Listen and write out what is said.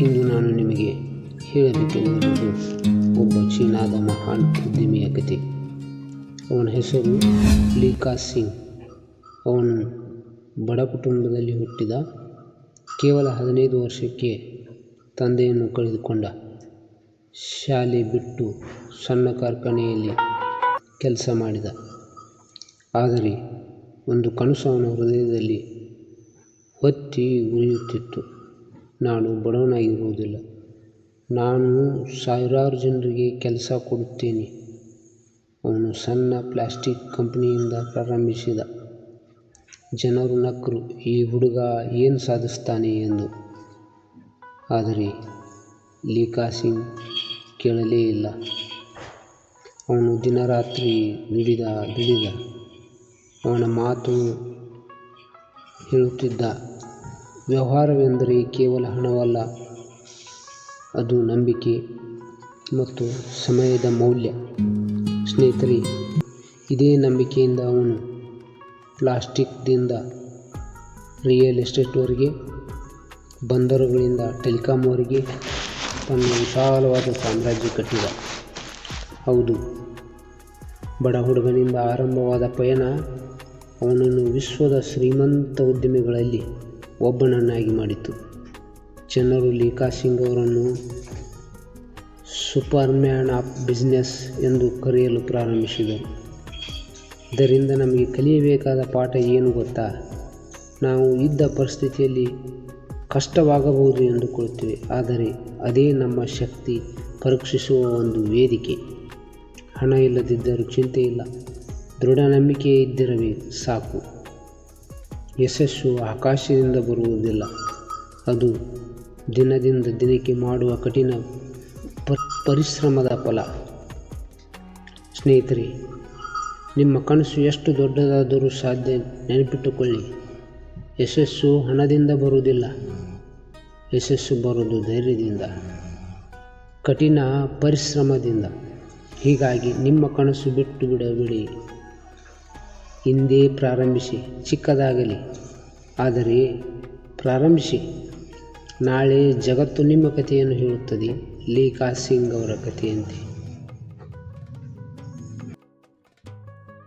ಇಂದು ನಾನು ನಿಮಗೆ ಹೇಳಬೇಕೆಂದಿರುವುದು ಒಬ್ಬ ಚೀನಾದ ಮಹಾನ್ ಉದ್ಯಮಿಯ ಕತೆ. ಅವನ ಹೆಸರು ಲೀಕಾ ಸಿಂಗ್. ಅವನು ಬಡ ಕುಟುಂಬದಲ್ಲಿ ಹುಟ್ಟಿದ ಕೇವಲ ಹದಿನೈದು ವರ್ಷಕ್ಕೆ ತಂದೆಯನ್ನು ಕಳೆದುಕೊಂಡ. ಶಾಲೆ ಬಿಟ್ಟು ಸಣ್ಣ ಕಾರ್ಖಾನೆಯಲ್ಲಿ ಕೆಲಸ ಮಾಡಿದ. ಆದರೆ ಒಂದು ಕನಸು ಅವನ ಹೃದಯದಲ್ಲಿ ಹೊತ್ತಿ ಉರಿಯುತ್ತಿತ್ತು. ನಾನು ಬಡವನಾಗಿರುವುದಿಲ್ಲ ನಾನು ಸಾವಿರಾರು ಜನರಿಗೆ ಕೆಲಸ ಕೊಡುತ್ತೇನೆ. ಅವನು ಸಣ್ಣ ಪ್ಲಾಸ್ಟಿಕ್ ಕಂಪನಿಯಿಂದ ಪ್ರಾರಂಭಿಸಿದ. ಜನರು ನಕ್ಕರು ಈ ಹುಡುಗ ಏನು ಸಾಧಿಸ್ತಾನೆ? ಎಂದು. ಆದರೆ ಲೀಕಾ ಸಿಂಗ್ ಕೇಳಲೇ ಇಲ್ಲ. ಅವನು ದಿನರಾತ್ರಿ ದುಡಿದ ದುಡಿದ. ಅವನ ಮಾತು ಹೇಳುತ್ತಿದ್ದ. ವ್ಯವಹಾರವೆಂದರೆ ಕೇವಲ ಹಣವಲ್ಲ, ಅದು ನಂಬಿಕೆ ಮತ್ತು ಸಮಯದ ಮೌಲ್ಯ. ಸ್ನೇಹಿತರೆ, ಇದೇ ನಂಬಿಕೆಯಿಂದ ಅವನು ಪ್ಲಾಸ್ಟಿಕ್ದಿಂದ ರಿಯಲ್ ಎಸ್ಟೇಟ್ವರೆಗೆ ಬಂದರುಗಳಿಂದ ಟೆಲಿಕಾಂವರೆಗೆ ತನ್ನ ವಿಶಾಲವಾದ ಸಾಮ್ರಾಜ್ಯ ಕಟ್ಟಿದ. ಹೌದು, ಬಡ ಹುಡುಗನಿಂದ ಆರಂಭವಾದ ಪಯಣ ಅವನನ್ನು ವಿಶ್ವದ ಶ್ರೀಮಂತ ಉದ್ಯಮಿಗಳಲ್ಲಿ ಒಬ್ಬನನ್ನಾಗಿ ಮಾಡಿತು. ಜನರು ಲೀಕಾ ಸಿಂಗ್ ಅವರನ್ನು ಸೂಪರ್ಮ್ಯಾನ್ ಆಫ್ ಬಿಸ್ನೆಸ್ ಎಂದು ಕರೆಯಲು ಪ್ರಾರಂಭಿಸಿದರು. ಇದರಿಂದ ನಮಗೆ ಕಲಿಯಬೇಕಾದ ಪಾಠ ಏನು ಗೊತ್ತಾ? ನಾವು ಇದ್ದ ಪರಿಸ್ಥಿತಿಯಲ್ಲಿ ಕಷ್ಟವಾಗಬಹುದು ಎಂದುಕೊಳ್ಳುತ್ತೇವೆ, ಆದರೆ ಅದೇ ನಮ್ಮ ಶಕ್ತಿ ಪರೀಕ್ಷಿಸುವ ಒಂದು ವೇದಿಕೆ. ಹಣ ಇಲ್ಲದಿದ್ದರೂ ಚಿಂತೆ ಇಲ್ಲ ದೃಢ ನಂಬಿಕೆ ಇದ್ದಿರಬೇಕು, ಸಾಕು. ಯಶಸ್ಸು ಆಕಾಶದಿಂದ ಬರುವುದಿಲ್ಲ. ಅದು ದಿನದಿಂದ ದಿನಕ್ಕೆ ಮಾಡುವ ಕಠಿಣ ಪರಿಶ್ರಮದ ಫಲ. ಸ್ನೇಹಿತರೆ, ನಿಮ್ಮ ಕನಸು ಎಷ್ಟು ದೊಡ್ಡದಾದರೂ ಸಾಧ್ಯ ನೆನಪಿಟ್ಟುಕೊಳ್ಳಿ. ಯಶಸ್ಸು ಹಣದಿಂದ ಬರುವುದಿಲ್ಲ. ಯಶಸ್ಸು ಬರುವುದು ಧೈರ್ಯದಿಂದ, ಕಠಿಣ ಪರಿಶ್ರಮದಿಂದ. ಹೀಗಾಗಿ ನಿಮ್ಮ ಕನಸು ಬಿಟ್ಟು ಬಿಡಬೇಡಿ. ಹಿಂದೆ ಪ್ರಾರಂಭಿಸಿ ಚಿಕ್ಕದಾಗಲಿ. ಆದರೆ ಪ್ರಾರಂಭಿಸಿ. ನಾಳೆ ಜಗತ್ತು ನಿಮ್ಮ ಕಥೆಯನ್ನು ಹೇಳುತ್ತದೆ ಲೇಖಾ ಸಿಂಗ್ ಅವರ ಕಥೆಯಂತೆ.